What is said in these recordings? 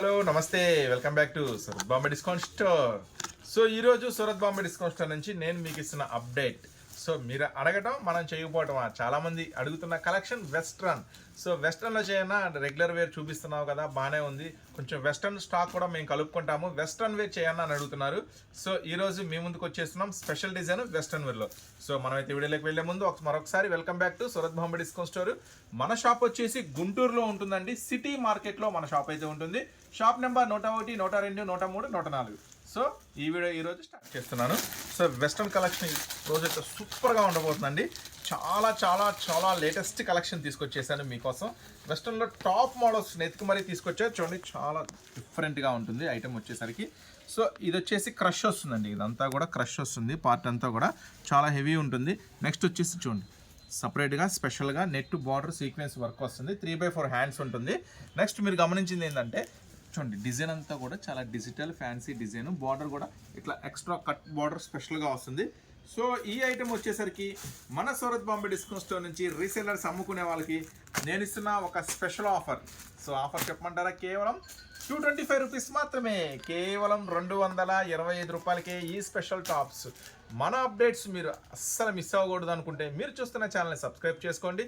Hello నమస్తే. Welcome back to Surat Bombay discount store so ఈరోజు Surat Bombay discount store నుంచి నేను మీకు ఇస్తున్న అప్డేట్ సో మీరు అడగటం మనం చేయకపోవటమా చాలా మంది అడుగుతున్న కలెక్షన్ వెస్ట్రన్. సో వెస్ట్రన్లో చేయనా? రెగ్యులర్ వేర్ చూపిస్తున్నావు కదా బాగానే ఉంది. కొంచెం వెస్ట్రన్ స్టాక్ కూడా మేము కలుపుకుంటాము. వెస్ట్రన్ వేర్ చేయన్నా అని అడుగుతున్నారు. సో ఈ రోజు మీ ముందుకు వచ్చేస్తున్నాం స్పెషల్ డిజైన్ వెస్ట్రన్ వేర్లో. సో మనమైతే వీడియోలోకి వెళ్ళే ముందు ఒక మరొకసారి welcome back to Surat Bombay discount store. మన షాప్ వచ్చేసి గుంటూరులో ఉంటుందండి. సిటీ మార్కెట్లో మన షాప్ అయితే ఉంటుంది. షాప్ నెంబర్ నూట ఒకటి నూట రెండు నూట మూడు నూట నాలుగు. సో ఈ వీడియో ఈరోజు స్టార్ట్ చేస్తున్నాను. సో వెస్ట్రన్ కలెక్షన్ ఈ రోజు అయితే సూపర్గా ఉండబోతుందండి. చాలా చాలా చాలా లేటెస్ట్ కలెక్షన్ తీసుకొచ్చేసాను మీకోసం. వెస్ట్రన్లో టాప్ మోడల్స్ నెత్తికి మరీ తీసుకొచ్చా చూడండి చాలా డిఫరెంట్గా ఉంటుంది ఐటెం వచ్చేసరికి. సో ఇది వచ్చేసి క్రష్ వస్తుందండి. ఇదంతా కూడా క్రష్ వస్తుంది. పార్ట్ అంతా కూడా చాలా హెవీ ఉంటుంది. నెక్స్ట్ వచ్చేసి చూడండి సపరేట్గా స్పెషల్గా నెట్ బార్డర్ సీక్వెన్స్ వర్క్ వస్తుంది. త్రీ బై ఫోర్ హ్యాండ్స్ ఉంటుంది. నెక్స్ట్ మీరు గమనించింది ఏంటంటే చూడండి డిజైన్ అంతా కూడా చాలా డిజిటల్ ఫ్యాన్సీ డిజైన్. బార్డర్ కూడా ఇట్లా ఎక్స్ట్రా కట్ బార్డర్ స్పెషల్గా వస్తుంది. సో ఈ ఐటెం వచ్చేసరికి మన సూరత్ బాంబే డిస్కౌంట్ స్టోర్ నుంచి రీసేలర్స్ అమ్ముకునే వాళ్ళకి నేను ఇస్తున్న ఒక స్పెషల్ ఆఫర్. సో ఆఫర్ చెప్పమంటారా? కేవలం టూ ట్వంటీ ఫైవ్ రూపీస్ మాత్రమే. కేవలం రెండు వందల ఇరవై ఐదు రూపాయలకే ఈ స్పెషల్ టాప్స్. మన అప్డేట్స్ మీరు అస్సలు మిస్ అవ్వకూడదు అనుకుంటే మీరు చూస్తున్న ఛానల్ని సబ్స్క్రైబ్ చేసుకోండి.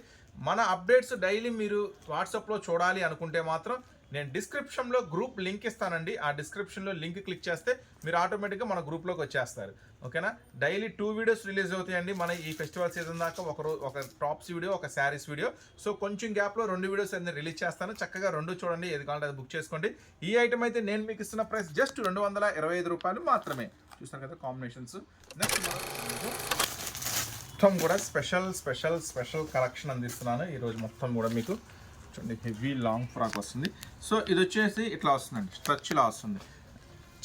మన అప్డేట్స్ డైలీ మీరు వాట్సాప్లో చూడాలి అనుకుంటే మాత్రం నేను డిస్క్రిప్షన్లో గ్రూప్ లింక్ ఇస్తానండి. ఆ డిస్క్రిప్షన్లో లింక్ క్లిక్ చేస్తే మీరు ఆటోమేటిక్గా మన గ్రూప్లోకి వచ్చేస్తారు. ఓకేనా డైలీ టూ వీడియోస్ రిలీజ్ అవుతాయండి. మన ఈ ఫెస్టివల్ సీజన్ దాకా ఒక రోజు ఒక టాప్స్ వీడియో ఒక శారీస్ వీడియో సో కొంచెం గ్యాప్లో రెండు వీడియోస్ అనేది రిలీజ్ చేస్తాను. చక్కగా రెండు చూడండి. ఏది కావాలంటే అది బుక్ చేసుకోండి. ఈ ఐటమ్ అయితే నేను మీకు ఇస్తున్న ప్రైస్ జస్ట్ రెండు వందల ఇరవై ఐదు రూపాయలు మాత్రమే. చూస్తాను కదా కాంబినేషన్స్ నెక్స్ట్ మొత్తం కూడా స్పెషల్ స్పెషల్ స్పెషల్ కలెక్షన్ అందిస్తున్నాను. ఈరోజు మొత్తం కూడా మీకు చూడండి హెవీ లాంగ్ ఫ్రాక్ వస్తుంది. సో ఇది వచ్చేసి ఇట్లా వస్తుందండి స్ట్రచ్ ఇలా వస్తుంది.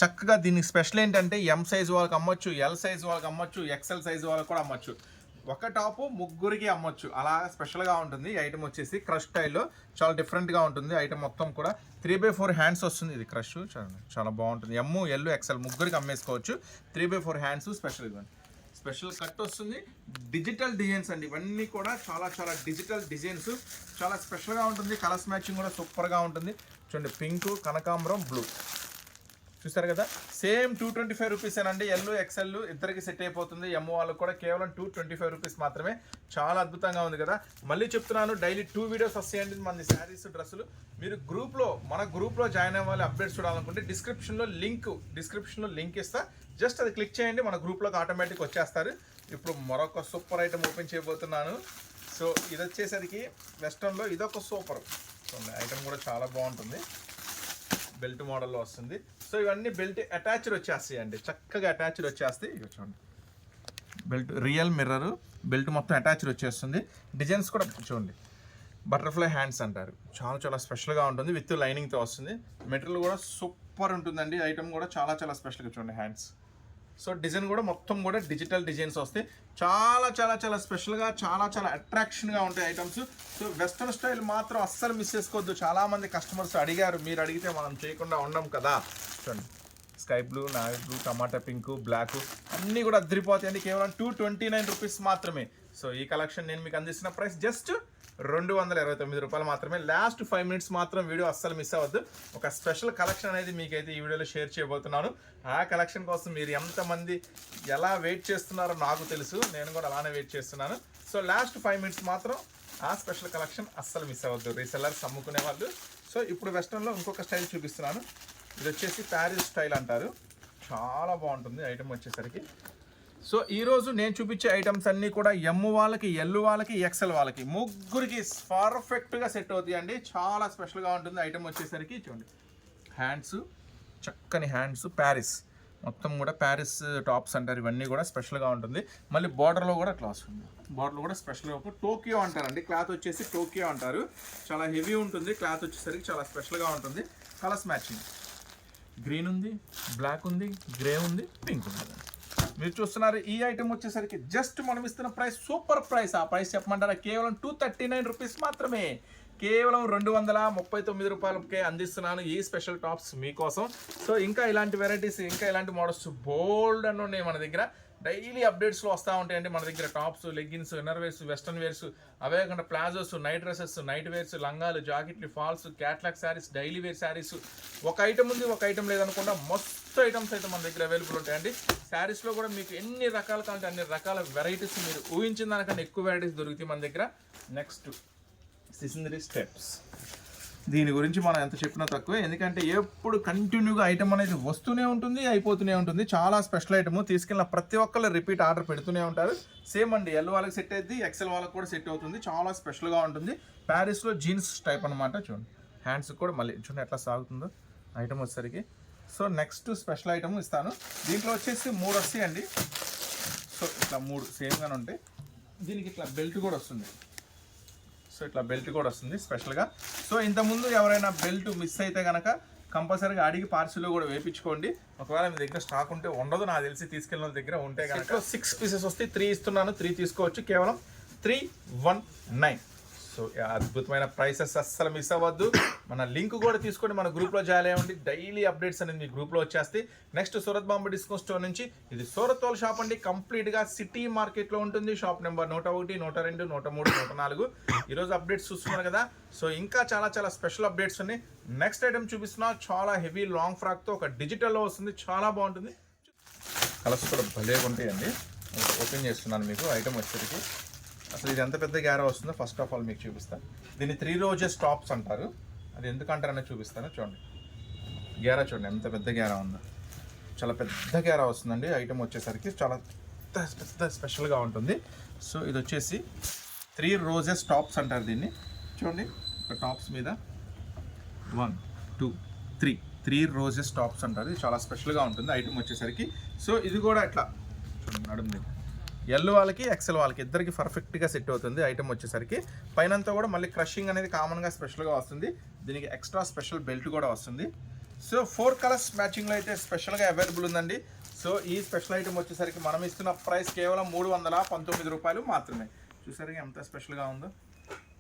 చక్కగా దీనికి స్పెషల్ ఏంటంటే ఎం సైజ్ వాళ్ళకి అమ్మొచ్చు ఎల్ సైజ్ వాళ్ళకి అమ్మొచ్చు ఎక్సెల్ సైజ్ వాళ్ళకి కూడా అమ్మొచ్చు. ఒక టాపు ముగ్గురికి అమ్మొచ్చు. అలా స్పెషల్గా ఉంటుంది. ఐటమ్ వచ్చేసి క్రష్ స్టైల్లో చాలా డిఫరెంట్గా ఉంటుంది ఐటమ్ మొత్తం కూడా. త్రీ బై ఫోర్ హ్యాండ్స్ వస్తుంది ఇది క్రష్ చూడండి చాలా బాగుంటుంది. ఎమ్ ఎల్ ఎక్సెల్ ముగ్గురికి అమ్మేసుకోవచ్చు. Three by four hands special ఇవ్వండి స్పెషల్ కట్ వస్తుంది. డిజిటల్ డిజైన్స్ అండి. ఇవన్నీ కూడా చాలా చాలా డిజిటల్ డిజైన్స్. చాలా స్పెషల్గా ఉంటుంది. కలర్స్ మ్యాచింగ్ కూడా సూపర్గా ఉంటుంది. చూడండి పింక్ కనకాంబరం బ్లూ చూస్తారు కదా? సేమ్ టూ ట్వంటీ ఫైవ్ రూపీసేనండి ఎల్ ఎక్సెల్ ఇద్దరికి సెట్ అయిపోతుంది. ఎమ్ వాళ్ళకి కూడా కేవలం టూ ట్వంటీ ఫైవ్ రూపీస్ మాత్రమే. చాలా అద్భుతంగా ఉంది కదా? మళ్ళీ చెప్తున్నాను డైలీ టూ వీడియోస్ వస్తాయండి మన శారీస్ డ్రెస్సులు. మీరు గ్రూప్లో మన గ్రూప్లో జాయిన్ అవ్వాలి అప్డేట్స్ చూడాలనుకుంటే డిస్క్రిప్షన్లో లింక్ డిస్క్రిప్షన్లో లింక్ ఇస్తా. జస్ట్ అది క్లిక్ చేయండి మన గ్రూప్లోకి ఆటోమేటిక్ వచ్చేస్తారు. ఇప్పుడు మరొక సూపర్ ఐటమ్ ఓపెన్ చేయబోతున్నాను. సో ఇది వచ్చేసరికి వెస్ట్రన్లో ఇదొక సూపర్ ఐటమ్ కూడా చాలా బాగుంటుంది. బెల్ట్ మోడల్లో వస్తుంది. సో ఇవన్నీ బెల్ట్ అటాచ్డ్ వచ్చేస్తాయి అండి. చక్కగా అటాచ్డ్ వచ్చేస్తాయి. ఇవి చూడండి. బెల్ట్ రియల్ మిర్రర్ బెల్ట్ మొత్తం అటాచ్డ్ వచ్చేస్తుంది. డిజైన్స్ కూడా చూడండి. బటర్ఫ్లై హ్యాండ్స్ అంటారు. చాలా చాలా స్పెషల్గా ఉంటుంది. విత్ లైనింగ్తో వస్తుంది. మెటీరియల్ కూడా సూపర్ ఉంటుందండి. ఐటమ్ కూడా చాలా చాలా స్పెషల్గా చూడండి హ్యాండ్స్ సో డిజైన్ కూడా మొత్తం కూడా డిజిటల్ డిజైన్స్ వస్తాయి. చాలా చాలా చాలా స్పెషల్గా చాలా చాలా అట్రాక్షన్గా ఉంటాయి ఐటమ్స్ సో వెస్ట్రన్ స్టైల్ మాత్రం అస్సలు మిస్ చేసుకోవద్దు. చాలామంది కస్టమర్స్ అడిగారు మీరు అడిగితే మనం చేయకుండా ఉండం కదా. చూడండి. స్కై బ్లూ నావీ బ్లూ టమాటా పింక్ బ్లాక్ అన్నీ కూడా అదిరిపోతాయండి కేవలం టూ ట్వంటీ నైన్ రూపీస్ మాత్రమే. సో ఈ కలెక్షన్ నేను మీకు అందిస్తున్న ప్రైస్ జస్ట్ రెండు వందల ఇరవై తొమ్మిది రూపాయలు మాత్రమే. లాస్ట్ ఫైవ్ మినిట్స్ మాత్రం వీడియో అస్సలు మిస్ అవ్వద్దు. ఒక స్పెషల్ కలెక్షన్ అనేది మీకైతే ఈ వీడియోలో షేర్ చేయబోతున్నాను. ఆ కలెక్షన్ కోసం మీరు ఎంతమంది ఎలా వెయిట్ చేస్తున్నారో నాకు తెలుసు. నేను కూడా అలానే వెయిట్ చేస్తున్నాను. సో లాస్ట్ ఫైవ్ మినిట్స్ మాత్రం ఆ స్పెషల్ కలెక్షన్ అస్సలు మిస్ అవ్వద్దు. రీసెల్లర్స్ అమ్ముకునే వాళ్ళు. సో ఇప్పుడు వెస్ట్రన్లో ఇంకొక స్టైల్ చూపిస్తున్నాను. ఇది వచ్చేసి ప్యారిస్ స్టైల్ అంటారు. చాలా బాగుంటుంది. ఐటమ్ వచ్చేసరికి. సో ఈరోజు నేను చూపించే ఐటమ్స్ అన్నీ కూడా ఎమ్ వాళ్ళకి ఎల్లు వాళ్ళకి ఎక్సెల్ వాళ్ళకి. ముగ్గురికి పర్ఫెక్ట్గా సెట్ అవుతాయి అండి చాలా స్పెషల్గా ఉంటుంది. ఐటమ్ వచ్చేసరికి చూడండి. హ్యాండ్స్ చక్కని హ్యాండ్స్ ప్యారిస్ మొత్తం కూడా ప్యారిస్ టాప్స్ అంటారు. ఇవన్నీ కూడా స్పెషల్గా ఉంటుంది. మళ్ళీ బార్డర్లో కూడా క్లాస్ ఉంది. బార్డర్లో కూడా స్పెషల్గా ఒక టోకియో అంటారండి. క్లాత్ వచ్చేసి టోకియో అంటారు. చాలా హెవీ ఉంటుంది. క్లాత్ వచ్చేసరికి చాలా స్పెషల్గా ఉంటుంది. కలర్స్ మ్యాచింగ్ గ్రీన్ ఉంది బ్లాక్ ఉంది గ్రే ఉంది పింక్ ఉంది. మీరు చూస్తున్నారు ఈ ఐటమ్ వచ్చేసరికి జస్ట్ మనం ఇస్తున్న ప్రైస్ సూపర్ ప్రైస్ ఆ ప్రైస్ చెప్పమంటారా? కేవలం టూ థర్టీ నైన్ రూపీస్ మాత్రమే. కేవలం రెండు వందల ముప్పై తొమ్మిది రూపాయలకే అందిస్తున్నాను ఈ స్పెషల్ టాప్స్ మీకోసం. సో ఇంకా ఇలాంటి వెరైటీస్ ఇంకా ఇలాంటి మోడల్స్ బోల్డ్ అని ఉన్నాయి మన దగ్గర. డైలీ అప్డేట్స్లో వస్తూ ఉంటాయండి మన దగ్గర tops leggings inner wears western wears అవే కాకుండా palazzos night dresses night wears లంగాలు జాకెట్లు falls catalogue sarees daily wear sarees ఒక ఐటమ్ ఉంది ఒక ఐటమ్ లేదనకుండా మస్తు ఐటమ్స్ అయితే మన దగ్గర అవైలబుల్ ఉంటాయండి. శారీస్లో కూడా మీకు ఎన్ని రకాల కావాలంటే అన్ని రకాల వెరైటీస్ మీరు ఊహించిన దానికన్నా ఎక్కువ వెరైటీస్ దొరుకుతాయి మన దగ్గర. నెక్స్ట్ సిసిందరీ స్టెప్స్ దీని గురించి మనం ఎంత చెప్పినా తక్కువే. ఎందుకంటే ఎప్పుడు కంటిన్యూగా ఐటమ్ అనేది వస్తూనే ఉంటుంది అయిపోతూనే ఉంటుంది. చాలా స్పెషల్ ఐటమ్ తీసుకెళ్ళిన ప్రతి ఒక్కళ్ళు రిపీట్ ఆర్డర్ పెడుతూనే ఉంటారు. సేమ్ అండి ఎల్ వాళ్ళకి సెట్ అయింది ఎక్సెల్ వాళ్ళకి కూడా సెట్ అవుతుంది. చాలా స్పెషల్గా ఉంటుంది. ప్యారిస్లో జీన్స్ టైప్ అనమాట చూడండి. హ్యాండ్స్ కూడా మళ్ళీ చూడండి ఎట్లా సాగుతుందో. ఐటమ్ వచ్చేసరికి సో నెక్స్ట్ స్పెషల్ ఐటమ్ ఇస్తాను. దీంట్లో వచ్చేసి మూడు వస్తాయండి సో ఇట్లా మూడు సేమ్గానే ఉంటాయి. దీనికి ఇట్లా బెల్ట్ కూడా వస్తుంది. సో ఇట్లా బెల్ట్ కూడా వస్తుంది స్పెషల్గా. సో ఇంతకుముందు ఎవరైనా బెల్ట్ మిస్ అయితే కనుక కంపల్సరీగా అడిగి పార్సిల్లో కూడా వేయించుకోండి. ఒకవేళ మీ దగ్గర స్టాక్ ఉంటే ఉండదు నాకు తెలిసి తీసుకెళ్ళిన వాళ్ళ దగ్గర ఉంటే కనుక సిక్స్ పీసెస్ వస్తే త్రీ ఇస్తున్నాను త్రీ తీసుకోవచ్చు. కేవలం త్రీ వన్ నైన్ సో అద్భుతమైన ప్రైసెస్ అస్సలు మిస్ అవ్వద్దు. మన లింక్ కూడా తీసుకొని మన గ్రూప్లో జాయిన్ అయ్యండి. డైలీ అప్డేట్స్ అనేది మీ గ్రూప్లో వచ్చేస్తాయి. Next Surat Bombay discount store నుంచి ఇది సూరత్ వాళ్ళ షాప్ అండి. కంప్లీట్గా సిటీ మార్కెట్లో ఉంటుంది. షాప్ నెంబర్ నూట ఒకటి నూట రెండు నూట మూడు నూట నాలుగు. ఈరోజు అప్డేట్స్ చూస్తున్నారు కదా. సో ఇంకా చాలా చాలా స్పెషల్ అప్డేట్స్ ఉన్నాయి. నెక్స్ట్ ఐటమ్ చూపిస్తున్నా. చాలా హెవీ లాంగ్ ఫ్రాక్తో ఒక డిజిటల్లో వస్తుంది. చాలా బాగుంటుంది. కలర్స్ కూడా భలే ఉంటాయండి ఓపెన్ చేస్తున్నాను మీకు. ఐటమ్ వచ్చేటికి. అసలు ఇది ఎంత పెద్ద గ్యారా వస్తుందో ఫస్ట్ ఆఫ్ ఆల్ మీకు చూపిస్తాను దీన్ని త్రీ రోజెస్ టాప్స్ అంటారు. అది ఎందుకంటారనే చూపిస్తాను చూడండి. గ్యారా చూడండి ఎంత పెద్ద గ్యారా ఉందో. చాలా పెద్ద గ్యారా వస్తుందండి. ఐటమ్ వచ్చేసరికి చాలా పెద్ద పెద్ద స్పెషల్గా ఉంటుంది. సో ఇది వచ్చేసి త్రీ రోజెస్ టాప్స్ అంటారు దీన్ని. చూడండి ఒక టాప్స్ మీద one two three three roses tops అంటారు. ఇది చాలా స్పెషల్గా ఉంటుంది. ఐటమ్ వచ్చేసరికి. సో ఇది కూడా ఇట్లా. చూడండి నడుము ఎల్ వాళ్ళకి ఎక్సెల్ వాళ్ళకి ఇద్దరికి పర్ఫెక్ట్గా సెట్ అవుతుంది ఐటమ్ వచ్చేసరికి. పైనంతా కూడా మళ్ళీ క్రషింగ్ అనేది కామన్గా స్పెషల్గా వస్తుంది. దీనికి ఎక్స్ట్రా స్పెషల్ బెల్ట్ కూడా వస్తుంది. సో ఫోర్ కలర్స్ మ్యాచింగ్లో అయితే స్పెషల్గా అవైలబుల్ ఉందండి. సో ఈ స్పెషల్ ఐటమ్ వచ్చేసరికి మనం ఇస్తున్న ప్రైస్ కేవలం మూడు వందల పంతొమ్మిది రూపాయలు మాత్రమే. చూసారు ఎంత స్పెషల్గా ఉందో?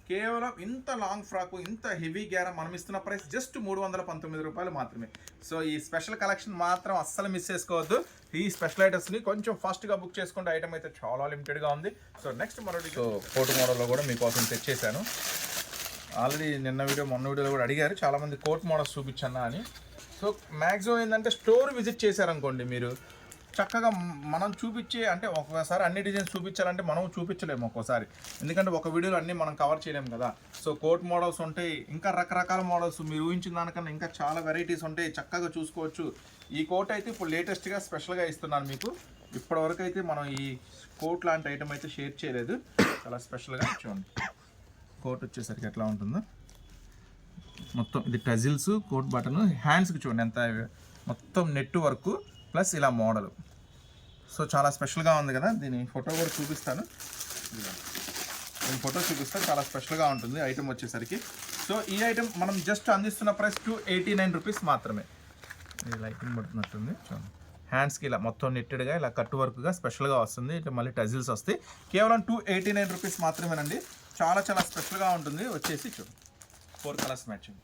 కేవలం ఇంత లాంగ్ ఫ్రాక్ ఇంత హెవీ గ్యారం మనం ఇస్తున్న ప్రైస్ జస్ట్ మూడు వందల పంతొమ్మిది రూపాయలు మాత్రమే. సో ఈ స్పెషల్ కలెక్షన్ మాత్రం అస్సలు మిస్ చేసుకోవద్దు. ఈ స్పెషల్ ఐటమ్స్ని కొంచెం ఫాస్ట్గా బుక్ చేసుకుంటే ఐటమ్ అయితే చాలా లిమిటెడ్గా ఉంది. సో నెక్స్ట్ మరొకటి సో మోడల్లో కూడా మీకోసం తెచ్చేసాను ఆల్రెడీ నిన్న వీడియో మొన్న వీడియోలో కూడా అడిగారు. చాలామంది కోట్ మోడల్స్ చూపించన్నా అని. సో మ్యాక్సిమం ఏంటంటే స్టోర్ విజిట్ చేశారనుకోండి మీరు. చక్కగా మనం చూపించే అంటే ఒక్కొక్కసారి అన్ని డిజైన్స్ చూపించాలంటే మనం చూపించలేము ఒక్కోసారి. ఎందుకంటే ఒక వీడియోలో అన్నీ మనం కవర్ చేయలేము కదా. సో కోట్ మోడల్స్ ఉంటాయి ఇంకా రకరకాల మోడల్స్ మీరు ఊహించిన దానికన్నా ఇంకా చాలా వెరైటీస్ ఉంటాయి చక్కగా చూసుకోవచ్చు. ఈ కోట్ అయితే ఇప్పుడు లేటెస్ట్గా స్పెషల్గా ఇస్తున్నాను మీకు. ఇప్పటివరకు అయితే మనం ఈ కోట్ లాంటి ఐటమ్ అయితే షేర్ చేయలేదు. చాలా స్పెషల్గా చూడండి. కోట్ వచ్చేసరికి ఎట్లా ఉంటుందో. మొత్తం ఇది టజిల్స్ కోట్ బటన్ హ్యాండ్స్కి చూడండి ఎంత మొత్తం నెట్ వర్క్. ప్లస్ ఇలా మోడల్. సో చాలా స్పెషల్గా ఉంది కదా దీని ఫోటో కూడా చూపిస్తాను. నేను ఫోటో చూపిస్తే చాలా స్పెషల్గా ఉంటుంది ఐటమ్ వచ్చేసరికి. సో ఈ ఐటెం మనం జస్ట్ అందిస్తున్న price two eighty nine rupees మాత్రమే. ఇది లైటింగ్ పడుతున్నట్టుంది చూడండి. హ్యాండ్స్కి ఇలా మొత్తం నెట్టెడ్గా ఇలా కట్ వర్క్గా స్పెషల్గా వస్తుంది. ఇట్లా మళ్ళీ టజిల్స్ వస్తాయి. కేవలం టూ ఎయిటీ నైన్ రూపీస్ మాత్రమేనండి. చాలా చాలా స్పెషల్గా ఉంటుంది. వచ్చేసి చూడండి ఫోర్ కలర్స్ మ్యాచింగ్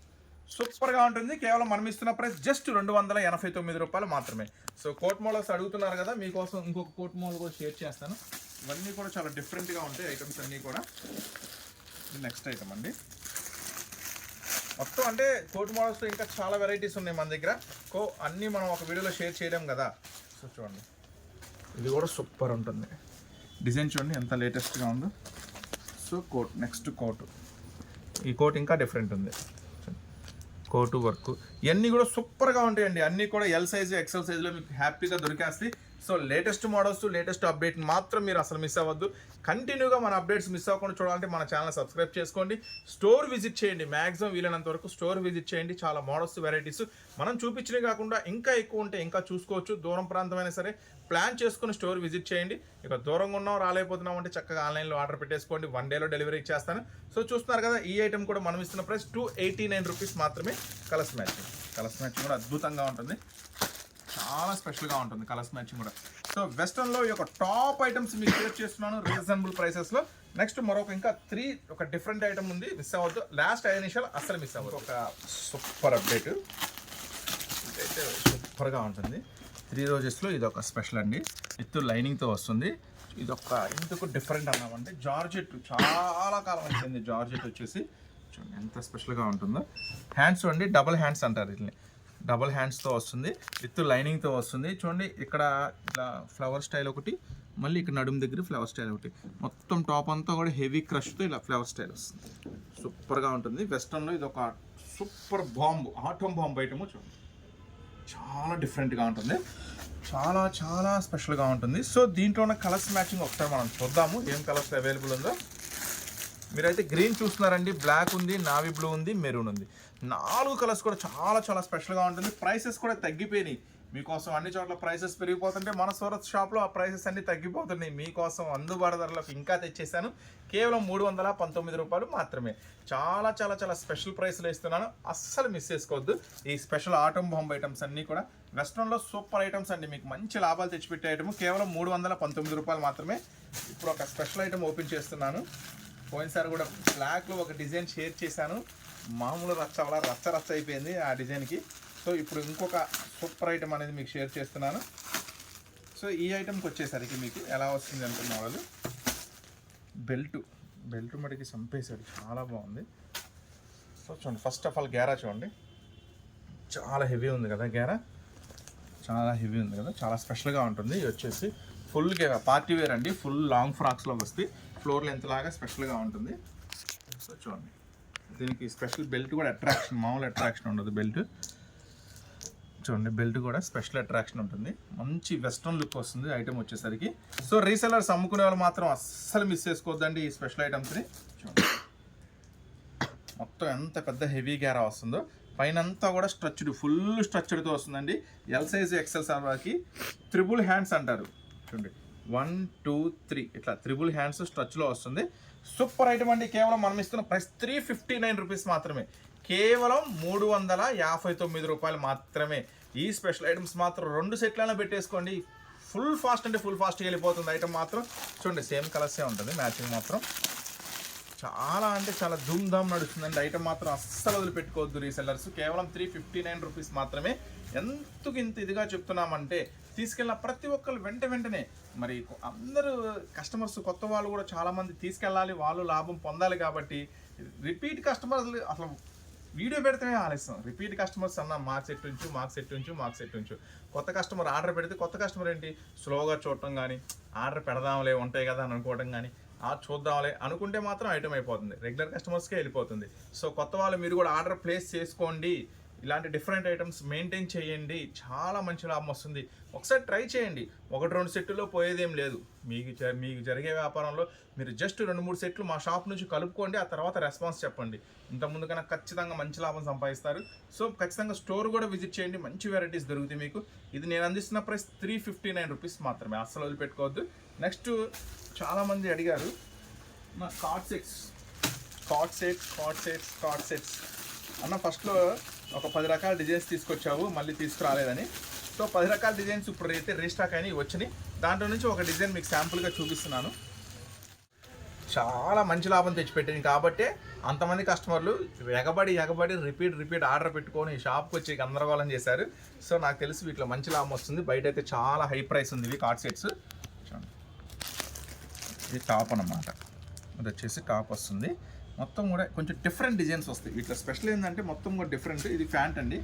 సూపర్గా ఉంటుంది. కేవలం మనం ఇస్తున్న ప్రైస్ జస్ట్ రెండు వందల ఎనభై తొమ్మిది రూపాయలు మాత్రమే. సో కోట్ మోడల్స్ అడుగుతున్నారు కదా మీకోసం ఇంకొక కోట్ మోడల్ కూడా షేర్ చేస్తాను. ఇవన్నీ కూడా చాలా డిఫరెంట్గా ఉంటాయి ఐటమ్స్ అన్నీ కూడా. నెక్స్ట్ ఐటమ్ అండి. మొత్తం అంటే కోట్ మోడల్స్ ఇంకా చాలా వెరైటీస్ ఉన్నాయి మన దగ్గర. కో అన్నీ మనం ఒక వీడియోలో షేర్ చేయలేం కదా. సో చూడండి. ఇది కూడా సూపర్ ఉంటుంది. డిజైన్ చూడండి ఎంత లేటెస్ట్గా ఉందో. So coat next coat. ఈ కోట్ ఇంకా డిఫరెంట్ ఉంది. Coat work. ఇవన్నీ కూడా సూపర్గా ఉంటాయండి. అన్నీ కూడా ఎల్ సైజు ఎక్సెల్ సైజులో మీకు హ్యాపీగా దొరికేస్తాయి. So latest models latest update మాత్రం మీరు అసలు మిస్ అవ్వద్దు. కంటిన్యూగా మన అప్డేట్స్ మిస్ అవ్వకుండా చూడాలంటే మన ఛానల్ సబ్స్క్రైబ్ చేసుకోండి. స్టోర్ విజిట్ చేయండి. మ్యాక్సిమం వీలైనంత వరకు స్టోర్ విజిట్ చేయండి. చాలా మోడల్స్ వెరైటీస్ మనం చూపించినవి కాకుండా ఇంకా ఎక్కువ ఉంటే ఇంకా చూసుకోవచ్చు. దూరం ప్రాంతమైనా సరే ప్లాన్ చేసుకుని స్టోర్ విజిట్ చేయండి. ఇక దూరంగా ఉన్నాం రాలేకపోతున్నాం అంటే చక్కగా ఆన్లైన్లో ఆర్డర్ పెట్టేసుకోండి. వన్ డేలో డెలివరీ ఇచ్చేస్తాను. సో చూస్తున్నారు కదా ఈ ఐటమ్ కూడా మనం ఇస్తున్న price two eighty nine rupees మాత్రమే కలర్స్ మ్యాచింగ్. కలర్స్ మ్యాచింగ్ కూడా అద్భుతంగా ఉంటుంది. చాలా స్పెషల్గా ఉంటుంది కలర్స్ మ్యాచింగ్ కూడా. సో వెస్టర్న్లో ఈ యొక్క టాప్ ఐటమ్స్ మీకు షేర్ చేస్తున్నాను రీజనబుల్ ప్రైసెస్లో. నెక్స్ట్ మరొక ఇంకా త్రీ ఒక డిఫరెంట్ ఐటమ్ ఉంది మిస్ అవ్వద్దు. లాస్ట్ ఐనిషియల్ అస్సలు మిస్ అవ్వదు ఒక సూపర్ అప్డేట్. ఇదైతే సూపర్గా ఉంటుంది. త్రీ రోజెస్లో ఇది ఒక స్పెషల్ అండి. విత్ లైనింగ్తో వస్తుంది. ఇది ఒక ఎందుకు డిఫరెంట్ అన్నామంటే జార్జెట్ చాలా కాలం వచ్చింది జార్జెట్ వచ్చేసి. చూడండి ఎంత స్పెషల్గా ఉంటుందో. హ్యాండ్స్ అండి డబుల్ హ్యాండ్స్ అంటారు వీటిని డబుల్ హ్యాండ్స్తో వస్తుంది విత్ లైనింగ్తో వస్తుంది. చూడండి ఇక్కడ ఇట్లా ఫ్లవర్ స్టైల్ ఒకటి మళ్ళీ ఇక్కడ నడుము దగ్గర ఫ్లవర్ స్టైల్ ఒకటి. మొత్తం టాప్ అంతా కూడా హెవీ క్రష్తో ఇలా ఫ్లవర్ స్టైల్ వస్తుంది. సూపర్గా ఉంటుంది. వెస్ట్రన్లో ఇది ఒక super bomb atom bomb item చూడండి. చాలా డిఫరెంట్గా ఉంటుంది. చాలా చాలా స్పెషల్గా ఉంటుంది. సో దీంట్లో ఉన్న కలర్స్ మ్యాచింగ్ ఒకసారి మనం చూద్దాము. ఏం కలర్స్ అవైలబుల్ ఉందో. మీరైతే గ్రీన్ చూస్తున్నారండి. బ్లాక్ ఉంది నావీ బ్లూ ఉంది మెరూన్ ఉంది. నాలుగు కలర్స్ కూడా చాలా చాలా స్పెషల్గా ఉంటుంది. ప్రైసెస్ కూడా తగ్గిపోయినాయి. మీకోసం అన్ని చోట్ల ప్రైసెస్ పెరిగిపోతుంటే మన సూరత్ షాప్లో ఆ ప్రైసెస్ అన్ని తగ్గిపోతున్నాయి. మీకోసం అందుబాటు ధరలకు ఇంకా తెచ్చేసాను కేవలం మూడు వందల పంతొమ్మిది రూపాయలు మాత్రమే. చాలా చాలా చాలా స్పెషల్ ప్రైస్లు ఇస్తున్నాను. అస్సలు మిస్ చేసుకోవద్దు. ఈ స్పెషల్ ఆటం బాంబ్ ఐటమ్స్ అన్నీ కూడా. వెస్ట్రన్లో సూపర్ ఐటమ్స్ అండి. మీకు మంచి లాభాలు తెచ్చిపెట్టే ఐటమ్ కేవలం మూడు వందల పంతొమ్మిది రూపాయలు మాత్రమే. ఇప్పుడు ఒక స్పెషల్ ఐటమ్ ఓపెన్ చేస్తున్నాను. పోయినసారి కూడా బ్లాక్లో ఒక డిజైన్ షేర్ చేశాను. మామూలు రచ్చ వల్ల రచ్చ రచ్చ అయిపోయింది ఆ డిజైన్కి. సో ఇప్పుడు ఇంకొక సూపర్ ఐటమ్ అనేది మీకు షేర్ చేస్తున్నాను. సో ఈ ఐటమ్కి వచ్చేసరికి మీకు ఎలా వస్తుంది అనుకున్న వాళ్ళు బెల్ట్. బెల్ట్ మడికి చంపేశాడు చాలా బాగుంది. సో చూడండి ఫస్ట్ ఆఫ్ ఆల్ గ్యారా చూడండి. చాలా హెవీ ఉంది కదా గ్యారా చాలా హెవీ ఉంది కదా? చాలా స్పెషల్గా ఉంటుంది. ఇది వచ్చేసి ఫుల్ పార్టీ వేర్ అండి. ఫుల్ లాంగ్ ఫ్రాక్స్లో వస్తే ఫ్లోర్ లెంత్ లాగా స్పెషల్గా ఉంటుంది. సో చూడండి. దీనికి స్పెషల్ బెల్ట్ కూడా అట్రాక్షన్ మామూలు అట్రాక్షన్ ఉండదు బెల్ట్. చూడండి బెల్ట్ కూడా స్పెషల్ అట్రాక్షన్ ఉంటుంది. మంచి వెస్ట్రన్ లుక్ వస్తుంది ఐటమ్ వచ్చేసరికి. సో రీసెలర్స్ అమ్ముకునే వాళ్ళు మాత్రం అస్సలు మిస్ చేసుకోవద్దండి ఈ స్పెషల్ ఐటమ్స్ని చూడండి. మొత్తం ఎంత పెద్ద హెవీ గ్యారా వస్తుందో. పైన అంతా కూడా స్ట్రచ్డ్ ఫుల్ స్ట్రచ్డ్తో వస్తుందండి. ఎల్ సైజ్ ఎక్సెల్ సర్వాకి త్రిబుల్ హ్యాండ్స్ అంటారు. చూడండి. One two three. ఇట్లా త్రిబుల్ హ్యాండ్స్ స్ట్రచ్లో వస్తుంది. సూపర్ ఐటమ్ అండి. కేవలం మనం ఇస్తున్న price three fifty nine rupees మాత్రమే. కేవలం మూడు వందల యాభై తొమ్మిది రూపాయలు మాత్రమే. ఈ స్పెషల్ ఐటమ్స్ మాత్రం రెండు సెట్లైనా పెట్టేసుకోండి. ఫుల్ ఫాస్ట్ అంటే ఫుల్ ఫాస్ట్గా వెళ్ళిపోతుంది ఐటమ్ మాత్రం. చూడండి సేమ్ కలర్సే ఉంటుంది. మ్యాచింగ్ మాత్రం. చాలా అంటే చాలా ధూమ్ ధామ్ నడుస్తుందండి. ఐటమ్ మాత్రం అస్సలు వదిలిపెట్టుకోవద్దు రీసెల్లర్స్ కేవలం త్రీ ఫిఫ్టీ నైన్ రూపీస్ మాత్రమే. ఎంతకు ఇంత ఇదిగా చెప్తున్నామంటే తీసుకెళ్ళిన ప్రతి ఒక్కరు వెంట వెంటనే మరి అందరూ కస్టమర్స్ కొత్త వాళ్ళు కూడా చాలామంది తీసుకెళ్ళాలి వాళ్ళు లాభం పొందాలి కాబట్టి రిపీట్ కస్టమర్స్ అసలు వీడియో పెడితేనే ఆలస్యం. రిపీట్ కస్టమర్స్ అన్న మాకు సెట్ ఉంచు మాకు సెట్ ఉంచు మాకు సెట్ ఉంచు. కొత్త కస్టమర్ ఆర్డర్ పెడితే కొత్త కస్టమర్ ఏంటి? స్లోగా చూడటం కానీ ఆర్డర్ పెడదాంలే ఉంటాయి కదా అని అనుకోవడం కానీ చూద్దాంలే అనుకుంటే మాత్రం ఐటమ్ అయిపోతుంది. రెగ్యులర్ కస్టమర్స్కే వెళ్ళిపోతుంది. సో కొత్త వాళ్ళు మీరు కూడా ఆర్డర్ ప్లేస్ చేసుకోండి. ఇలాంటి డిఫరెంట్ ఐటమ్స్ మెయింటైన్ చేయండి. చాలా మంచి లాభం వస్తుంది. ఒకసారి ట్రై చేయండి. ఒకటి రెండు సెట్టులో పోయేదేం లేదు. మీకు జ- మీకు జరిగే వ్యాపారంలో మీరు జస్ట్ రెండు మూడు సెట్లు మా షాప్ నుంచి కలుపుకోండి. ఆ తర్వాత రెస్పాన్స్ చెప్పండి. ఇంతకుముందు కన్నా ఖచ్చితంగా మంచి లాభం సంపాదిస్తారు. సో ఖచ్చితంగా స్టోర్ కూడా విజిట్ చేయండి. మంచి వెరైటీస్ దొరుకుతాయి మీకు. ఇది నేను అందిస్తున్న price three fifty nine rupees మాత్రమే. అస్సలు వదిలిపెట్టుకోవద్దు. నెక్స్ట్ చాలామంది అడిగారు నా card sets card sets card sets card sets అన్న ఫస్ట్లో ఒక పది రకాల డిజైన్స్ తీసుకొచ్చావు మళ్ళీ తీసుకురాలేదని. సో పది రకాల డిజైన్స్ ఇప్పుడు అయితే రీస్టాక్ అయినాయి వచ్చినాయి. దాంట్లో నుంచి ఒక డిజైన్ మీకు శాంపుల్గా చూపిస్తున్నాను. చాలా మంచి లాభం తెచ్చిపెట్టింది కాబట్టి అంతమంది కస్టమర్లు ఎగబడి ఎగబడి రిపీట్ రిపీట్ ఆర్డర్ పెట్టుకొని షాప్కి వచ్చి గందరగోళం చేశారు. సో నాకు తెలిసి వీటిలో మంచి లాభం వస్తుంది. బయట అయితే చాలా హై ప్రైస్ ఉంది ఇవి కార్డ్ సెట్స్ ఇది టాప్ అన్నమాట. ఇది వచ్చేసి టాప్ వస్తుంది. మొత్తం కూడా కొంచెం డిఫరెంట్ డిజైన్స్ వస్తాయి. వీటిలో స్పెషల్ ఏంటంటే మొత్తం కూడా డిఫరెంట్ ఇది ప్యాంట్ అండి.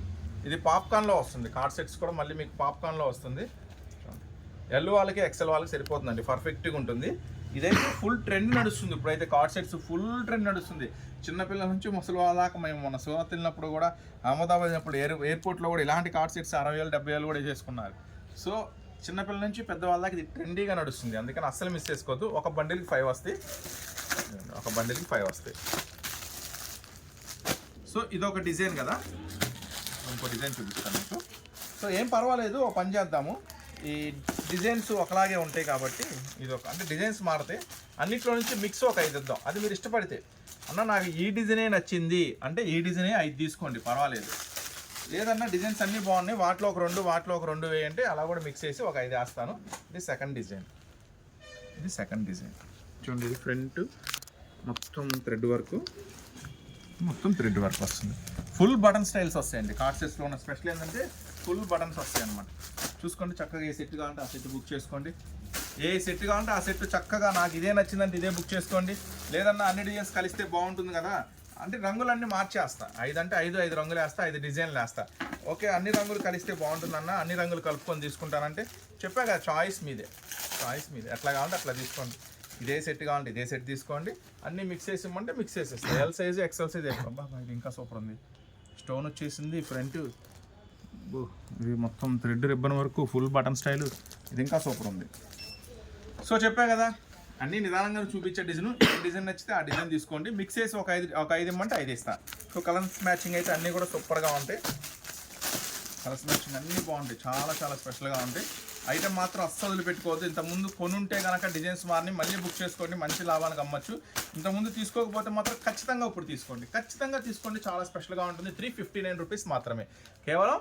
ఇది పాప్కార్న్లో వస్తుంది. కార్డ్ సెట్స్ కూడా మళ్ళీ మీకు పాప్కార్న్లో వస్తుంది. ఎల్ వాళ్ళకి ఎక్సెల్ వాళ్ళకి సరిపోతుందండి. పర్ఫెక్ట్గా ఉంటుంది. ఇదైతే ఫుల్ ట్రెండ్ నడుస్తుంది. ఇప్పుడైతే కార్డ్ సెట్స్ ఫుల్ ట్రెండ్ నడుస్తుంది. చిన్నపిల్లల నుంచి ముసలి వాళ్ళ దాకా మేము మన సూరత్ వెళ్ళినప్పుడు కూడా అహ్మదాబాద్ వెళ్ళినప్పుడు ఎయిర్ ఎయిర్పోర్ట్లో కూడా ఇలాంటి కార్డ్ సెట్స్ అరవై వేలు డెబ్బై వేలు కూడా చేసుకున్నారు. సో చిన్నపిల్లల నుంచి పెద్దవాళ్ళ దాకా ఇది ట్రెండీగా నడుస్తుంది. అందుకని అస్సలు మిస్ చేసుకోవద్దు. ఒక బండిల్కి ఫైవ్ వస్తాయి. ఒక బండిల్కి ఫైవ్ వస్తాయి. సో ఇదొక డిజైన్ కదా? ఇంకో డిజైన్ చూపిస్తాను మీకు. సో ఏం పర్వాలేదు ఒక పని చేద్దాము. ఈ డిజైన్స్ ఒకలాగే ఉంటాయి కాబట్టి ఇది ఒక అంటే డిజైన్స్ మారితే అన్నిట్లో నుంచి మిక్స్ ఒక ఐదు ఇద్దాం. అది మీరు ఇష్టపడితే. అన్న నాకు ఈ డిజైనే నచ్చింది. అంటే ఈ డిజైనే ఐదు తీసుకోండి పర్వాలేదు. లేదన్నా డిజైన్స్ అన్నీ బాగున్నాయి. వాటిలో ఒక రెండు వాటిలో ఒక రెండు వేయంటే అలా కూడా మిక్స్ చేసి ఒక ఐదు వేస్తాను. ఇది సెకండ్ డిజైన్ ఇది సెకండ్ డిజైన్ చూడండి ఇది ఫ్రంట్ మొత్తం థ్రెడ్ వర్క్ మొత్తం థ్రెడ్ వర్క్ వస్తుంది. ఫుల్ బటన్ స్టైల్స్ వస్తాయండి. కార్సెస్లో ఉన్న స్పెషల్ ఏంటంటే ఫుల్ బటన్స్ వస్తాయి అనమాట చూసుకోండి చక్కగా ఏ సెట్ కావాలంటే ఆ సెట్ బుక్ చేసుకోండి. ఏ సెట్ కావాలంటే ఆ సెట్ చక్కగా నాకు ఇదే నచ్చిందంటే ఇదే బుక్ చేసుకోండి. లేదన్నా అన్ని డిజైన్స్ కలిస్తే బాగుంటుంది కదా. అంటే రంగులన్నీ మార్చేస్తా. ఐదు అంటే ఐదు ఐదు రంగులు వేస్తా ఐదు డిజైన్లు వేస్తా. ఓకే అన్ని రంగులు కలిస్తే బాగుంటుందన్న అన్ని రంగులు కలుపుకొని తీసుకుంటానంటే చెప్పా కదా చాయిస్ మీదే. చాయిస్ మీదే. ఎట్లా కావాలంటే అట్లా తీసుకోండి. ఇదే సెట్ కావాలంటే ఇదే సెట్ తీసుకోండి. అన్ని మిక్స్ చేసి ఇమ్మంటే మిక్స్ చేసేస్తాం ఎల్ సైజు ఎక్సెల్ సైజ్ ఎక్కువ బాబా ఇది ఇంకా సూపర్ ఉంది. స్టోన్ వచ్చేసింది ఫ్రంట్ ఇది మొత్తం థ్రెడ్ రిబ్బన్ వరకు ఫుల్ బటన్ స్టైల్ ఇది ఇంకా సూపర్ ఉంది. సో చెప్పా కదా అన్ని నిదానంగా చూపించే డిజైన్ ఏ డిజైన్ నచ్చితే ఆ డిజైన్ తీసుకోండి. మిక్స్ చేసి ఒక ఐదు ఒక ఐదు ఇమ్మంటే ఐదు ఇస్తాను సో కలర్స్ మ్యాచింగ్ అయితే అన్నీ కూడా సూపర్గా ఉంటాయి. కలర్స్ మ్యాచింగ్ అన్నీ బాగుంటాయి. చాలా చాలా స్పెషల్గా ఉంటాయి. ఐటమ్ మాత్రం అస్సలు వదిలిపెట్టుకోవద్దు. ఇంతకుముందు కొనుంటే కనుక డిజైన్స్ మారిని మళ్ళీ బుక్ చేసుకోండి మంచి లాభానికి అమ్మచ్చు. ఇంతకుముందు తీసుకోకపోతే మాత్రం ఖచ్చితంగా ఇప్పుడు తీసుకోండి. ఖచ్చితంగా తీసుకోండి చాలా స్పెషల్గా ఉంటుంది. త్రీ ఫిఫ్టీ నైన్ రూపీస్ మాత్రమే. కేవలం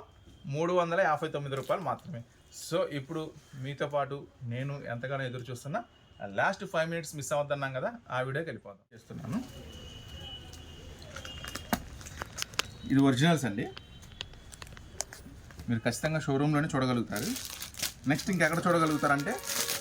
మూడు వందల యాభై తొమ్మిది రూపాయలు మాత్రమే. సో ఇప్పుడు మీతో పాటు నేను ఎంతగానో ఎదురు చూస్తున్నా. లాస్ట్ ఫైవ్ మినిట్స్ మిస్ అవ్వద్దన్నాం కదా ఆ వీడియోకి వెళ్ళిపోదాం. చేస్తున్నాను. ఇది ఒరిజినల్స్ అండి. మీరు ఖచ్చితంగా షోరూంలోనే చూడగలుగుతారు. నెక్స్ట్ ఇంకెక్కడ చూడగలుగుతారంటే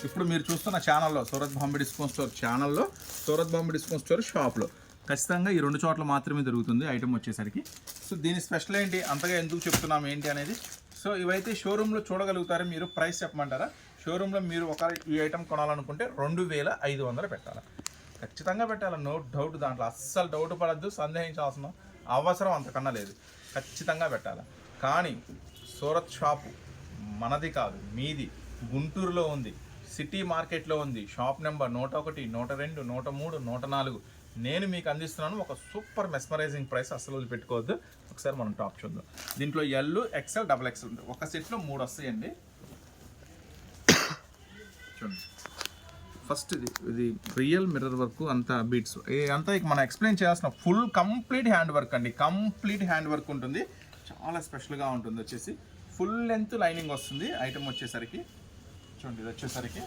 ఇప్పుడు మీరు చూస్తున్న ఛానల్లో సూరత్ బాంబే డిస్కౌంట్ స్టోర్ ఛానల్లో సూరత్ బాంబే డిస్కౌంట్ స్టోర్ షాప్లో. ఖచ్చితంగా ఈ రెండు చోట్ల మాత్రమే దొరుకుతుంది ఐటమ్ వచ్చేసరికి. సో దీని స్పెషల్ ఏంటి అంతగా ఎందుకు చెప్తున్నాం ఏంటి అనేది. సో ఇవైతే షోరూంలో చూడగలుగుతారు మీరు ప్రైస్ చెప్పమంటారా? షోరూంలో మీరు ఒక ఈ ఐటమ్ కొనాలనుకుంటే రెండు వేల ఐదు వందలు పెట్టాలి? ఖచ్చితంగా పెట్టాలి నో డౌట్ దాంట్లో. అస్సలు డౌట్ పడద్దు సందేహించాల్సిన అవసరం అంతకన్నా లేదు. ఖచ్చితంగా పెట్టాలి. కానీ సూరత్ షాపు మనది కాదు మీది. గుంటూరులో ఉంది సిటీ మార్కెట్లో ఉంది. షాప్ నెంబర్ నూట ఒకటి నూట రెండు నూట మూడు నూట నాలుగు నేను మీకు అందిస్తున్నాను ఒక సూపర్ మెస్మరైజింగ్ ప్రైస్ అస్సలు పెట్టుకోవద్దు ఒకసారి మనం టాప్ చూద్దాం. దీంట్లో ఎల్ ఎక్సెల్ డబల్ ఎక్సెల్ ఉంది. ఒక సెట్లో మూడు వస్తాయండి. చూడండి. ఫస్ట్ ఇది ఇది రియల్ మిర్రర్ వర్క్ అంతా బీట్స్ అంతా ఇక మనం ఎక్స్ప్లెయిన్ చేయాల్సిన ఫుల్ కంప్లీట్ హ్యాండ్ వర్క్ అండి. కంప్లీట్ హ్యాండ్ వర్క్ ఉంటుంది. చాలా స్పెషల్గా ఉంటుంది వచ్చేసి. ఫుల్ లెంత్ లైనింగ్ వస్తుంది. ఐటమ్ వచ్చేసరికి. చూడండి ఇది వచ్చేసరికి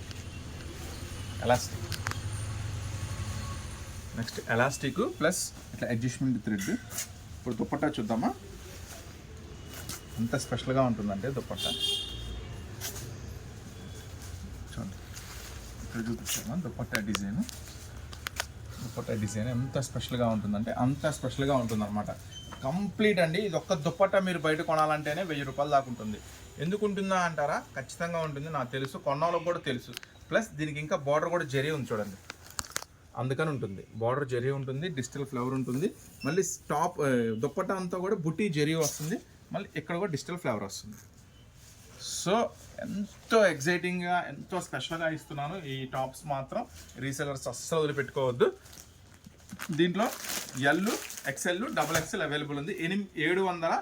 ఎలాస్టిక్. నెక్స్ట్ ఎలాస్టిక్ ప్లస్ ఇట్లా అడ్జస్ట్మెంట్ థ్రెడ్. ఇప్పుడు దుప్పట్టా చూద్దామా? ఎంత స్పెషల్గా ఉంటుందంటే దుప్పట్టా. చూడండి ఇక్కడ చూపిస్తాను. దుప్పట్టా డిజైన్. దుప్పట్టా డిజైన్ ఎంత స్పెషల్గా ఉంటుందంటే అంత స్పెషల్గా ఉంటుంది అనమాట కంప్లీట్ అండి. ఇది ఒక్క దుప్పట్ట మీరు బయట కొనాలంటేనే వెయ్యి రూపాయలు దాకా ఉంటుంది. ఎందుకు ఉంటుందా అంటారా? ఖచ్చితంగా ఉంటుంది. నాకు తెలుసు. కొన్నాళ్ళకు కూడా తెలుసు. ప్లస్ దీనికి ఇంకా బార్డర్ కూడా జరీ ఉంది చూడండి. అందుకని ఉంటుంది. బార్డర్ జరీ ఉంటుంది. డిజిటల్ ఫ్లవర్ ఉంటుంది. మళ్ళీ టాప్ దుప్పట్ట అంతా కూడా బుట్టి జరీ వస్తుంది. మళ్ళీ ఇక్కడ కూడా డిజిటల్ ఫ్లవర్ వస్తుంది. సో ఎంతో ఎగ్జైటింగ్గా ఎంతో స్పెషల్గా ఇస్తున్నాను. ఈ టాప్స్ మాత్రం రీసెలర్స్ అస్సలు వదిలిపెట్టుకోవద్దు. దీంట్లో L XL double XL available ఉంది. ఎనిమి ఏడు వందల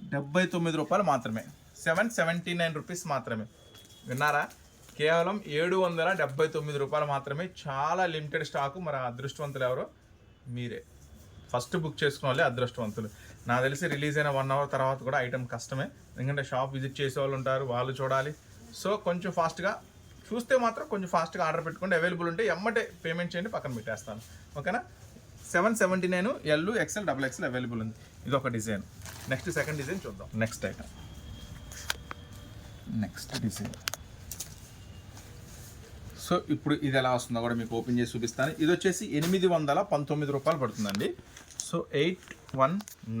డెబ్బై తొమ్మిది రూపాయలు మాత్రమే. సెవెన్ సెవెంటీ నైన్ రూపీస్ మాత్రమే. విన్నారా? కేవలం ఏడు వందల డెబ్బై తొమ్మిది రూపాయలు మాత్రమే. చాలా లిమిటెడ్ స్టాకు మరి అదృష్టవంతులు ఎవరో? మీరే. ఫస్ట్ బుక్ చేసుకున్న వాళ్ళే అదృష్టవంతులు. నాకు తెలిసి రిలీజ్ అయిన వన్ అవర్ తర్వాత కూడా ఐటమ్ కష్టమే. ఎందుకంటే షాప్ విజిట్ చేసే వాళ్ళు ఉంటారు వాళ్ళు చూడాలి. సో కొంచెం ఫాస్ట్గా చూస్తే మాత్రం కొంచెం ఫాస్ట్గా ఆర్డర్ పెట్టుకోండి అవైలబుల్ ఉంటే ఎమ్మటే పేమెంట్ చేయండి పక్కన పెట్టేస్తాను. ఓకేనా seven seventy nine L XL double XL available ఉంది. ఇది ఒక డిజైన్. నెక్స్ట్ సెకండ్ డిజైన్ చూద్దాం. Next item. Next design. So ఇప్పుడు ఇది ఎలా వస్తుందో కూడా మీకు ఓపెన్ చేసి చూపిస్తాను. ఇది వచ్చేసి ఎనిమిది వందల పంతొమ్మిది రూపాయలు పడుతుందండి. So eight one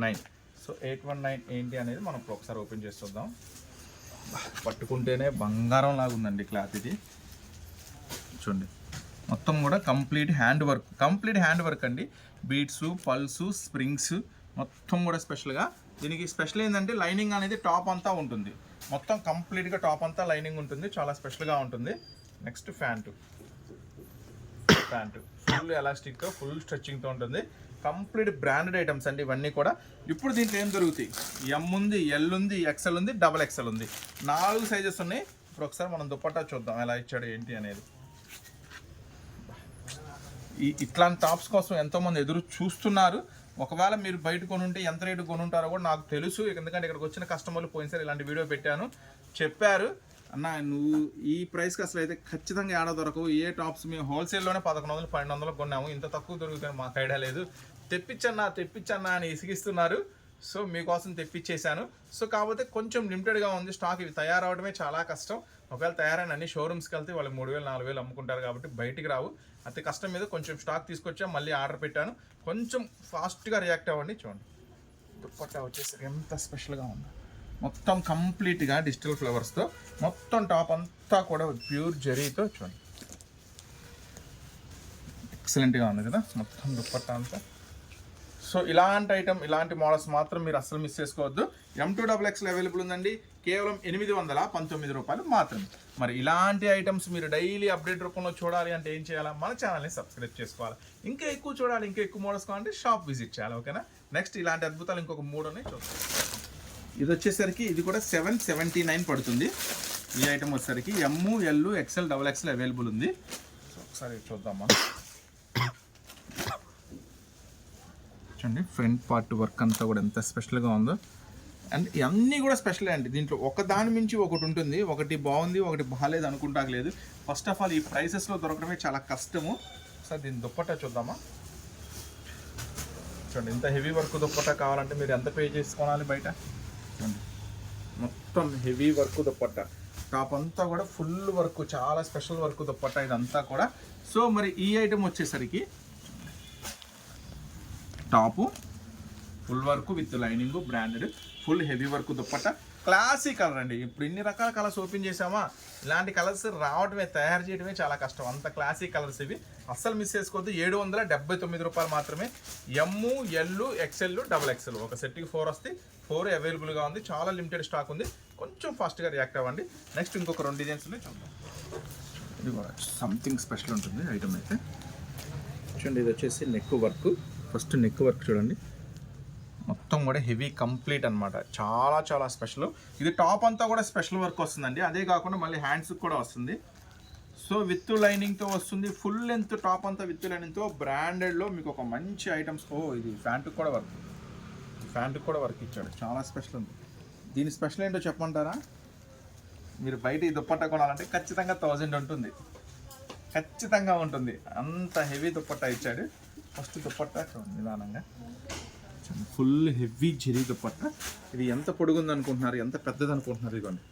nine. So eight one nine ఏంటి అనేది మనం ఇప్పుడు ఒకసారి ఓపెన్ చేసి చూద్దాం. పట్టుకుంటేనే బంగారం లాగా ఉందండి క్లాత్ ఇది. చూడండి. మొత్తం కూడా complete hand work. Complete hand work అండి. బీట్స్ పల్స్ స్ప్రింగ్స్ మొత్తం కూడా స్పెషల్గా. దీనికి స్పెషల్ ఏంటంటే లైనింగ్ అనేది టాప్ అంతా ఉంటుంది. మొత్తం కంప్లీట్గా టాప్ అంతా లైనింగ్ ఉంటుంది. చాలా స్పెషల్గా ఉంటుంది. Next pant. ప్యాంటు ఫుల్ ఎలాస్టిక్తో ఫుల్ స్ట్రెచ్చింగ్తో ఉంటుంది. కంప్లీట్ బ్రాండెడ్ ఐటమ్స్ అండి ఇవన్నీ కూడా. ఇప్పుడు దీంట్లో ఏం దొరుకుతాయి? ఎమ్ ఉంది ఎల్ ఉంది ఎక్సెల్ ఉంది డబల్ ఎక్సెల్ ఉంది. నాలుగు సైజెస్ ఉన్నాయి. ఇప్పుడు ఒకసారి మనం దుప్పట్టా చూద్దాం. ఎలా ఇచ్చాడు ఏంటి అనేది. ఈ ఇట్లాంటి టాప్స్ కోసం ఎంతోమంది ఎదురు చూస్తున్నారు. ఒకవేళ మీరు బయట కొనుంటే ఎంత రేటు కొనుంటారో కూడా నాకు తెలుసు. ఎందుకంటే ఇక్కడికి వచ్చిన కస్టమర్లు పోయినసారి ఇలాంటి వీడియో పెట్టాను. చెప్పారు అన్న నువ్వు ఈ ప్రైస్కి అసలు అయితే ఖచ్చితంగా ఏడ దొరకవు. ఏ టాప్స్ మేము హోల్సేల్లోనే పదకొండు వందలు పన్నెండు వందలు కొన్నాము. ఇంత తక్కువ దొరుకుతుంది మాకు ఐడియా లేదు. తెప్పించన్నా తెప్పించన్నా అని ఇసిగిస్తున్నారు. సో మీకోసం తెప్పించేశాను సో కాకపోతే కొంచెం లిమిటెడ్గా ఉంది. స్టాక్ ఇవి తయారవడమే చాలా కష్టం. ఒకవేళ తయారైన అన్ని షోరూమ్స్కి వెళ్తే వాళ్ళు మూడు వేలు నాలుగు వేలు అమ్ముకుంటారు కాబట్టి బయటికి రావు. అతి కష్టం మీద కొంచెం స్టాక్ తీసుకొచ్చా మళ్ళీ ఆర్డర్ పెట్టాను. కొంచెం ఫాస్ట్గా రియాక్ట్ అవ్వండి చూడండి. దుప్పట్టా వచ్చేసి ఎంత స్పెషల్గా ఉందో. మొత్తం కంప్లీట్గా డిజిటల్ ఫ్లవర్స్తో మొత్తం టాప్ అంతా కూడా ప్యూర్ జరీతో చూడండి. ఎక్సలెంట్గా ఉంది కదా మొత్తం దుప్పట్టా అంతా. సో ఇలాంటి ఐటమ్ ఇలాంటి మోడల్స్ మాత్రం మీరు అస్సలు మిస్ చేసుకోవద్దు. ఎం టూ డబుల్ ఎక్స్లో అవైలబుల్ ఉందండి. కేవలం ఎనిమిది వందల పంతొమ్మిది రూపాయలు మాత్రమే. మరి ఇలాంటి ఐటమ్స్ మీరు డైలీ అప్డేట్ రూపంలో చూడాలి అంటే ఏం చేయాలా? మన ఛానల్ని సబ్స్క్రైబ్ చేసుకోవాలి. ఇంకా ఎక్కువ చూడాలి ఇంకా ఎక్కువ మోడల్స్ కావాలంటే షాప్ విజిట్ చేయాలి ఓకేనా నెక్స్ట్ ఇలాంటి అద్భుతాలు ఇంకొక మూడు ఉన్నాయి చూద్దాం. ఇది వచ్చేసరికి ఇది కూడా సెవెన్ సెవెంటీ నైన్ పడుతుంది. ఈ ఐటమ్ వచ్చేసరికి M L XL double XL available ఉంది. సో ఒకసారి చూద్దాం మనం చూడండి ఫ్రంట్ పార్ట్ వర్క్ అంతా కూడా ఎంత స్పెషల్గా ఉందో. అండ్ ఇవన్నీ కూడా స్పెషల్ అండి. దీంట్లో ఒక దాని మించి ఒకటి ఉంటుంది. ఒకటి బాగుంది ఒకటి బాగాలేదు అనుకుంటా లేదు ఫస్ట్ ఆఫ్ ఆల్ ఈ ప్రైసెస్లో దొరకడమే చాలా కష్టము. సార్ దీని దుప్పట్టా చూద్దామా? చూడండి ఇంత హెవీ వర్క్ దుప్పట్టా కావాలంటే మీరు ఎంత పే చేసుకోవాలి బయట? చూడండి మొత్తం హెవీ వర్క్ దుప్పట్టా టాప్ అంతా కూడా ఫుల్ వర్క్ చాలా స్పెషల్ వర్క్ దుప్పట్టా ఇదంతా కూడా. సో మరి ఈ ఐటెం వచ్చేసరికి top full work with lining branded full heavy work dupatta. Classic colour అండి. ఇప్పుడు ఇన్ని రకాల కలర్స్ ఓపెన్ చేసామా ఇలాంటి కలర్స్ రావడమే తయారు చేయడమే చాలా కష్టం. అంత క్లాసిక్ కలర్స్ ఇవి. అస్సలు మిస్ చేసుకోవద్దు. ఏడు వందల డెబ్బై తొమ్మిది రూపాయలు మాత్రమే. ఎమ్ము ఎల్లు ఎక్సెల్ డబుల్ ఎక్సెల్ ఒక సెట్కి ఫోర్ వస్తే ఫోర్ అవైలబుల్గా ఉంది. చాలా లిమిటెడ్ స్టాక్ ఉంది. కొంచెం ఫాస్ట్గా రియాక్ట్ అవ్వండి. నెక్స్ట్ ఇంకొక రెండు డిజైన్స్ ఉన్నాయి. చూద్దాం. ఇది కూడా సంథింగ్ స్పెషల్ ఉంటుంది. ఐటమ్ అయితే. చూడండి ఇది వచ్చేసి neck work first neck work చూడండి. మొత్తం కూడా హెవీ కంప్లీట్ అన్నమాట. చాలా చాలా స్పెషల్. ఇది టాప్ అంతా కూడా స్పెషల్ వర్క్ వస్తుందండి. అదే కాకుండా మళ్ళీ హ్యాండ్స్కి కూడా వస్తుంది. సో విత్ లైనింగ్తో వస్తుంది. ఫుల్ లెంత్ టాప్ అంతా విత్ లైనింగ్తో బ్రాండెడ్లో మీకు ఒక మంచి ఐటమ్స్. ఓ ఇది ప్యాంటుకి కూడా వర్క్. ప్యాంటుకి కూడా వర్క్ ఇచ్చాడు. చాలా స్పెషల్ ఉంది. దీని స్పెషల్ ఏంటో చెప్పమంటారా? మీరు బయట ఈ దుప్పట్టా కొనాలంటే ఖచ్చితంగా థౌజండ్ ఉంటుంది. ఖచ్చితంగా ఉంటుంది. అంత హెవీ దుప్పట్టా ఇచ్చాడు. ఫస్ట్ దుప్పట్టా? చూడండి నిదానంగా. Full heavy zari dupatta. ఇది ఎంత పొడుగుంది అనుకుంటున్నారు ఎంత పెద్దది అనుకుంటున్నారు ఇదిగోండి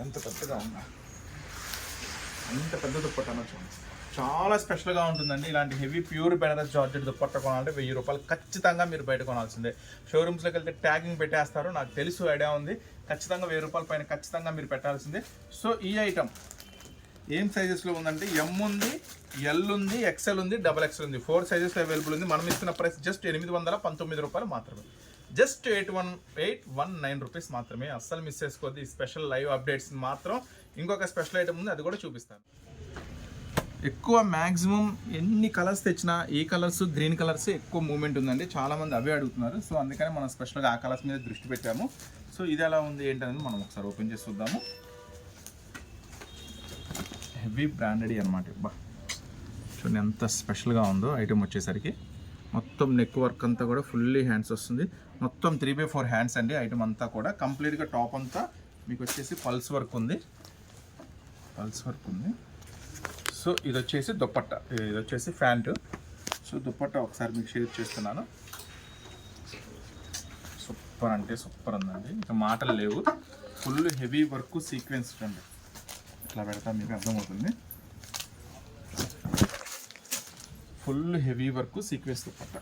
ఎంత పెద్దగా ఉందా? ఎంత పెద్ద దుప్పట్టా చూడండి. చాలా స్పెషల్గా ఉంటుందండి. ఇలాంటి heavy pure Benaras georgette dupatta కొనాలంటే వెయ్యి రూపాయలు ఖచ్చితంగా మీరు బయట కొనాల్సిందే. షోరూమ్స్లోకి వెళ్తే ట్యాగింగ్ పెట్టేస్తారు. నాకు తెలుసు ఐడియా ఉంది. ఖచ్చితంగా వెయ్యి రూపాయల పైన ఖచ్చితంగా మీరు పెట్టాల్సిందే. సో ఈ ఐటమ్ ఏం సైజెస్లో ఉందంటే ఎం ఉంది ఎల్ ఉంది ఎక్సెల్ ఉంది డబల్ ఎక్సెల్ ఉంది. ఫోర్ సైజెస్ అవైలబుల్ ఉంది. మనం ఇస్తున్న ప్రైస్ జస్ట్ ఎనిమిది వందల పంతొమ్మిది రూపాయలు మాత్రమే. Just eight one eight one nine rupees మాత్రమే. అస్సలు మిస్ చేసుకోవద్దు. ఈ స్పెషల్ లైవ్ అప్డేట్స్ మాత్రం ఇంకొక స్పెషల్ ఐటమ్ ఉంది. అది కూడా చూపిస్తాను. ఎక్కువ మ్యాక్సిమం ఎన్ని కలర్స్ తెచ్చినా ఈ కలర్స్ గ్రీన్ కలర్స్ ఎక్కువ మూమెంట్ ఉందండి. చాలామంది అవే అడుగుతున్నారు. సో అందుకని మనం స్పెషల్గా ఆ కలర్స్ మీద దృష్టి పెట్టాము. సో ఇది ఎలా ఉంది ఏంటనేది మనం ఒకసారి ఓపెన్ చేసి చూద్దాము. హెవీ బ్రాండెడ్ అనమాట బా. చూడండి ఎంత స్పెషల్గా ఉందో ఐటెం వచ్చేసరికి. మొత్తం నెక్ వర్క్ అంతా కూడా ఫుల్లీ హ్యాండ్స్ వస్తుంది. మొత్తం త్రీ బై ఫోర్ హ్యాండ్స్ అండి ఐటమ్ అంతా కూడా. కంప్లీట్గా టాప్ అంతా మీకు వచ్చేసి పల్స్ వర్క్ ఉంది. పల్స్ వర్క్ ఉంది. సో ఇది వచ్చేసి దుప్పట్ట. ఇది వచ్చేసి ప్యాంటు. సో దుప్పట్ట ఒకసారి మీకు షేర్ చేస్తున్నాను. సూపర్ అంటే సూపర్ ఉందండి. ఇంకా మాటలు లేవు. ఫుల్ హెవీ వర్క్ సీక్వెన్స్ అండి ఇట్లా పెడతా మీకు అర్థమవుతుంది. Full heavy work sequence dupatta.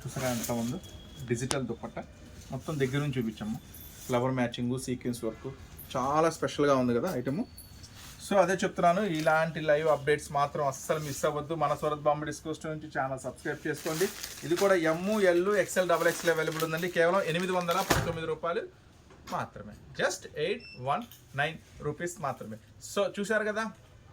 చూసారా ఎంత ఉందో? డిజిటల్ దుప్పట్ట. మొత్తం దగ్గర నుంచి చూపించాము ఫ్లవర్ మ్యాచింగు సీక్వెన్స్ వర్క్ చాలా స్పెషల్గా ఉంది కదా ఐటము సో అదే చెప్తున్నాను ఇలాంటి లైవ్ అప్డేట్స్ మాత్రం అస్సలు మిస్ అవ్వద్దు. మన సూరత్ బాంబే డిస్కోస్ట్ నుంచి ఛానల్ సబ్స్క్రైబ్ చేసుకోండి. ఇది కూడా ఎమ్ము ఎల్లు ఎక్సెల్ డబల్ ఎక్స్ఎల్ అవైలబుల్ ఉందండి. కేవలం ఎనిమిది వందల పంతొమ్మిది రూపాయలు మాత్రమే. Just eight one nine rupees మాత్రమే. సో చూశారు కదా?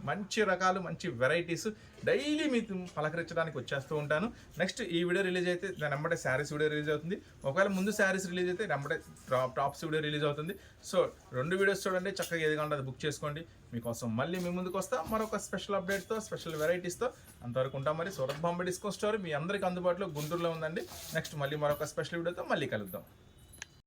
మంచి రకాలు మంచి వెరైటీస్ డైలీ మీకు పలకరించడానికి వచ్చేస్తూ ఉంటాను. నెక్స్ట్ ఈ వీడియో రిలీజ్ అయితే దాని వెంబడే శారీస్ వీడియో రిలీజ్ అవుతుంది. ఒకవేళ ముందు శారీస్ రిలీజ్ అయితే వెంబడే టాప్ టాప్స్ వీడియో రిలీజ్ అవుతుంది. సో రెండు వీడియోస్ చూడండి చక్కగా ఏది కావాలంటే అది బుక్ చేసుకోండి. మీకోసం మళ్ళీ మీ ముందుకు వస్తా. మరొక స్పెషల్ అప్డేట్తో స్పెషల్ వెరైటీస్తో అంతవరకు ఉంటాం మరి. సూరత్ బాంబే డిస్కో స్టోర్ మీ అందరికీ అందుబాటులో గుంటూరులో ఉందండి. నెక్స్ట్ మళ్ళీ మరొక స్పెషల్ వీడియోతో మళ్ళీ కలుద్దాం.